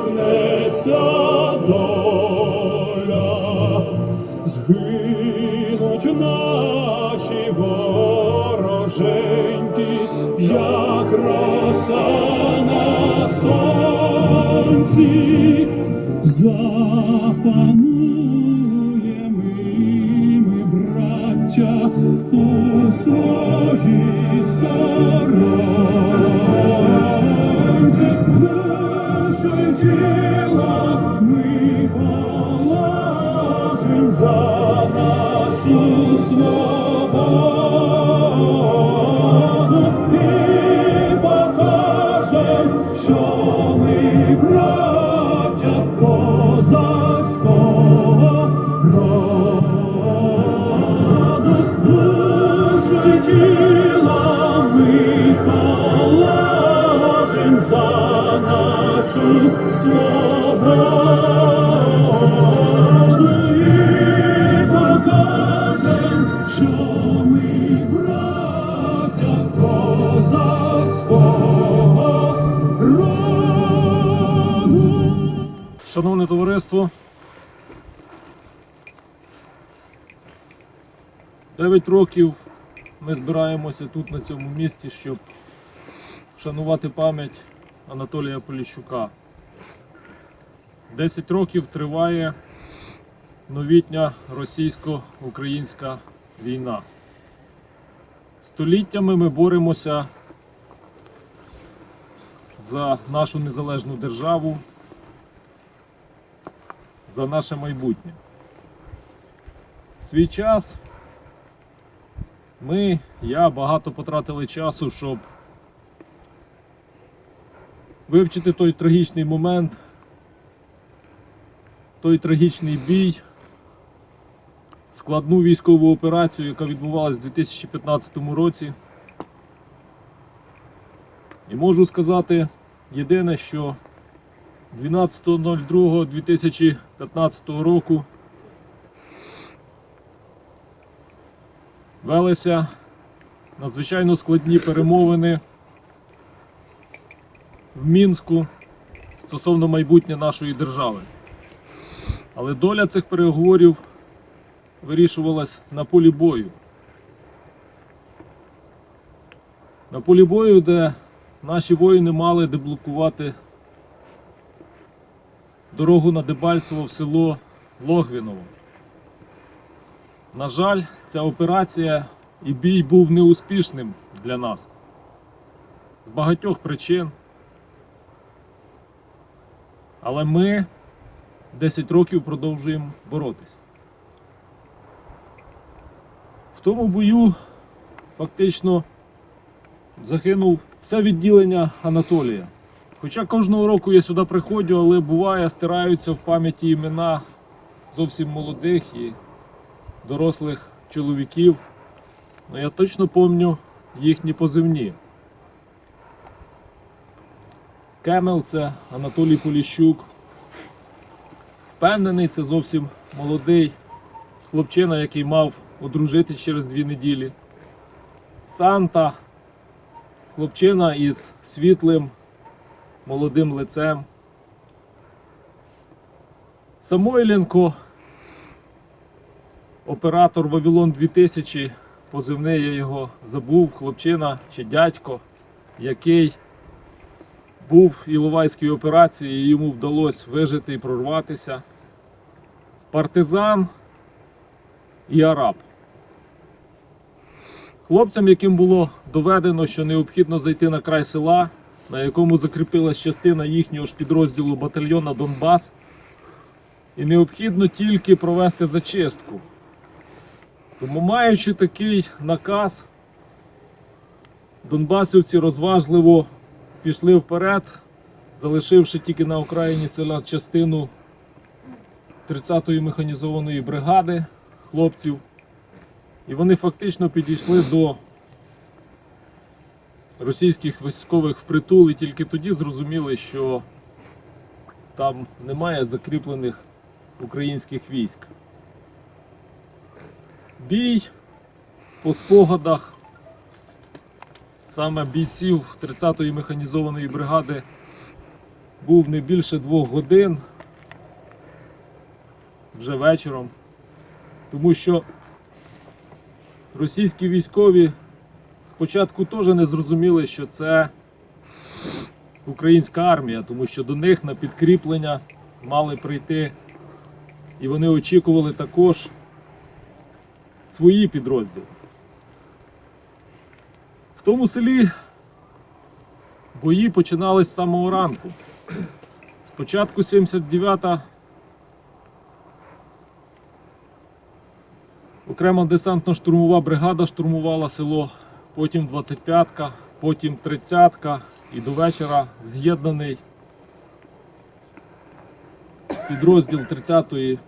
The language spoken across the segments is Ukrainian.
Усміхнеться доля. Згинуть наші сонці, запануємо 9 років ми збираємося тут на цьому місці, щоб вшанувати пам'ять Анатолія Поліщука. 10 років триває новітня російсько-українська війна. Століттями ми боремося за нашу незалежну державу, за наше майбутнє. В свій час ми, я багато потратили часу, щоб вивчити той трагічний момент, той трагічний бій, складну військову операцію, яка відбувалась у 2015 році. І можу сказати єдине, що 12.02.2015 року велися надзвичайно складні перемовини в Мінську стосовно майбутнє нашої держави. Але доля цих переговорів вирішувалась на полі бою. На полі бою, де наші воїни мали деблокувати дорогу на Дебальцево в село Логвіново. На жаль, ця операція і бій був неуспішним для нас з багатьох причин. Але ми 10 років продовжуємо боротися. В тому бою фактично загинув все відділення Анатолія. Хоча кожного року я сюди приходжу, але буває, стираються в пам'яті імена зовсім молодих і дорослих чоловіків. Ну я точно пам'ятаю їхні позивні. Кемел це Анатолій Поліщук. Впевнений, це зовсім молодий хлопчина, який мав одружити через дві неділі. Санта, хлопчина із світлим молодим лицем. Самойленко, оператор Вавилон 2000, позивний я його забув, хлопчина чи дядько, який був в Іловайській операції і йому вдалося вижити і прорватися. Партизан і араб. Хлопцям, яким було доведено, що необхідно зайти на край села, на якому закріпилась частина їхнього ж підрозділу батальйона Донбас, і необхідно тільки провести зачистку. Тому, маючи такий наказ, донбасівці розважливо пішли вперед, залишивши тільки на окраїні села частину 30-ї механізованої бригади хлопців. І вони фактично підійшли до російських військових впритул і тільки тоді зрозуміли, що там немає закріплених українських військ. Бій по спогадах саме бійців 30-ї механізованої бригади був не більше двох годин вже вечором, тому що російські військові спочатку теж не зрозуміли, що це українська армія, тому що до них на підкріплення мали прийти, і вони очікували також свої підрозділи. В тому селі бої починались з самого ранку. Спочатку 79-та окрема десантно-штурмова бригада штурмувала село, потім 25-ка, потім 30-ка і до вечора з'єднаний підрозділ 30-ї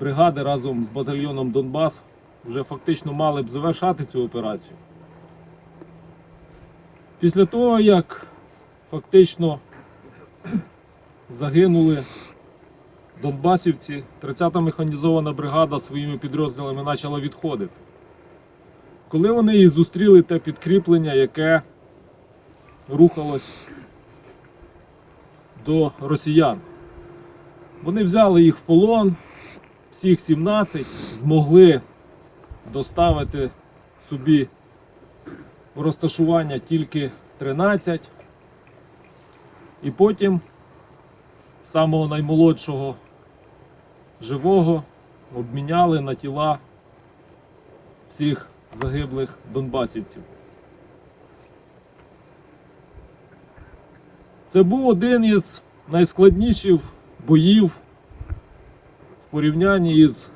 бригади разом з батальйоном Донбас вже фактично мали б завершати цю операцію. Після того, як фактично загинули донбасівці, 30-та механізована бригада своїми підрозділами почала відходити. Коли вони і зустріли те підкріплення, яке рухалось до росіян, вони взяли їх в полон, всіх 17, змогли доставити собі в розташування тільки 13. І потім самого наймолодшого живого обміняли на тіла всіх загиблих донбасівців. Це був один із найскладніших боїв в порівнянні із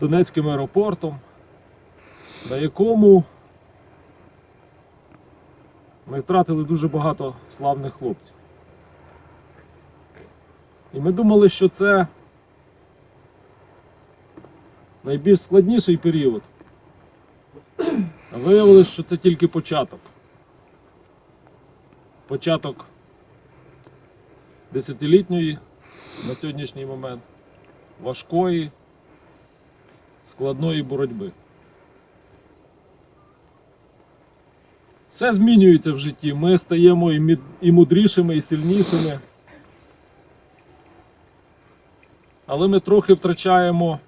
Донецьким аеропортом, на якому ми втратили дуже багато славних хлопців. І ми думали, що це найбільш складніший період. А виявилось, що це тільки початок. Початок десятилітньої на сьогоднішній момент важкої, складної боротьби. Все змінюється в житті. Ми стаємо і, мудрішими, і сильнішими. Але ми трохи втрачаємо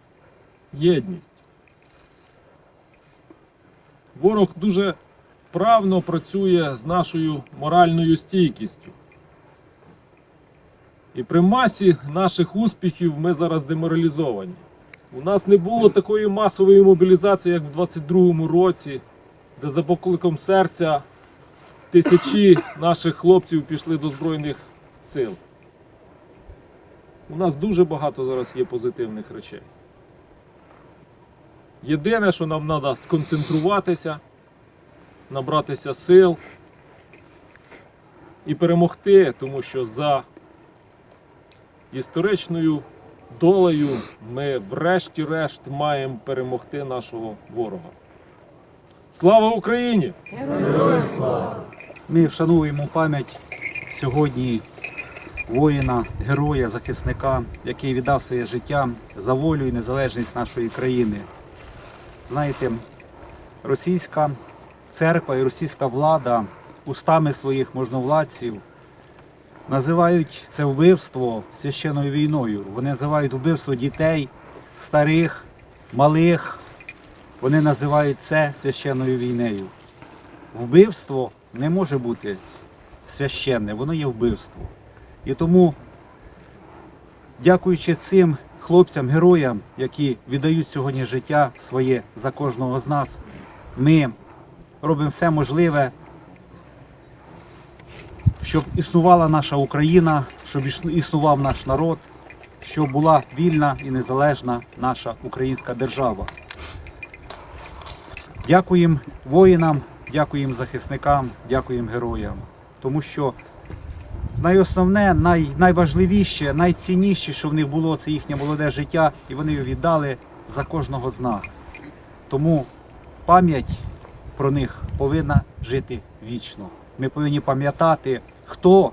єдність. Ворог дуже вправно працює з нашою моральною стійкістю. І при масі наших успіхів ми зараз деморалізовані. У нас не було такої масової мобілізації, як в 22-му році, де за покликом серця тисячі наших хлопців пішли до Збройних сил. У нас дуже багато зараз є позитивних речей. Єдине, що нам треба сконцентруватися, набратися сил і перемогти, тому що за історичною долею ми врешті-решт маємо перемогти нашого ворога. Слава Україні! Ми вшануємо пам'ять сьогодні воїна, героя, захисника, який віддав своє життя за волю і незалежність нашої країни. Знаєте, російська церква і російська влада устами своїх можновладців називають це вбивство священною війною. Вони називають вбивство дітей, старих, малих. Вони називають це священною війною. Вбивство не може бути священне, воно є вбивство. І тому, дякуючи цим хлопцям, героям, які віддають сьогодні життя своє за кожного з нас, ми робимо все можливе, щоб існувала наша Україна, щоб існував наш народ, щоб була вільна і незалежна наша українська держава. Дякуємо воїнам, дякуємо захисникам, дякуємо героям. Тому що найосновне, най, найважливіше, найцінніше, що в них було, це їхнє молоде життя, і вони його віддали за кожного з нас. Тому пам'ять про них повинна жити вічно. Ми повинні пам'ятати, хто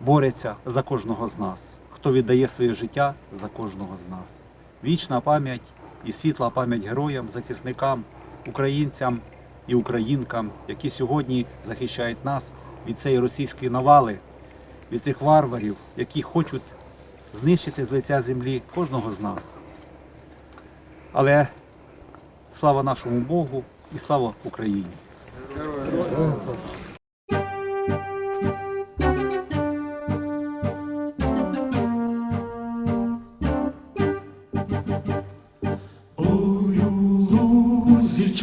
бореться за кожного з нас, хто віддає своє життя за кожного з нас. Вічна пам'ять і світла пам'ять героям, захисникам, українцям і українкам, які сьогодні захищають нас від цієї російської навали, від цих варварів, які хочуть знищити з лиця землі кожного з нас. Але слава нашому Богу і слава Україні! Ой,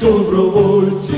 добровольці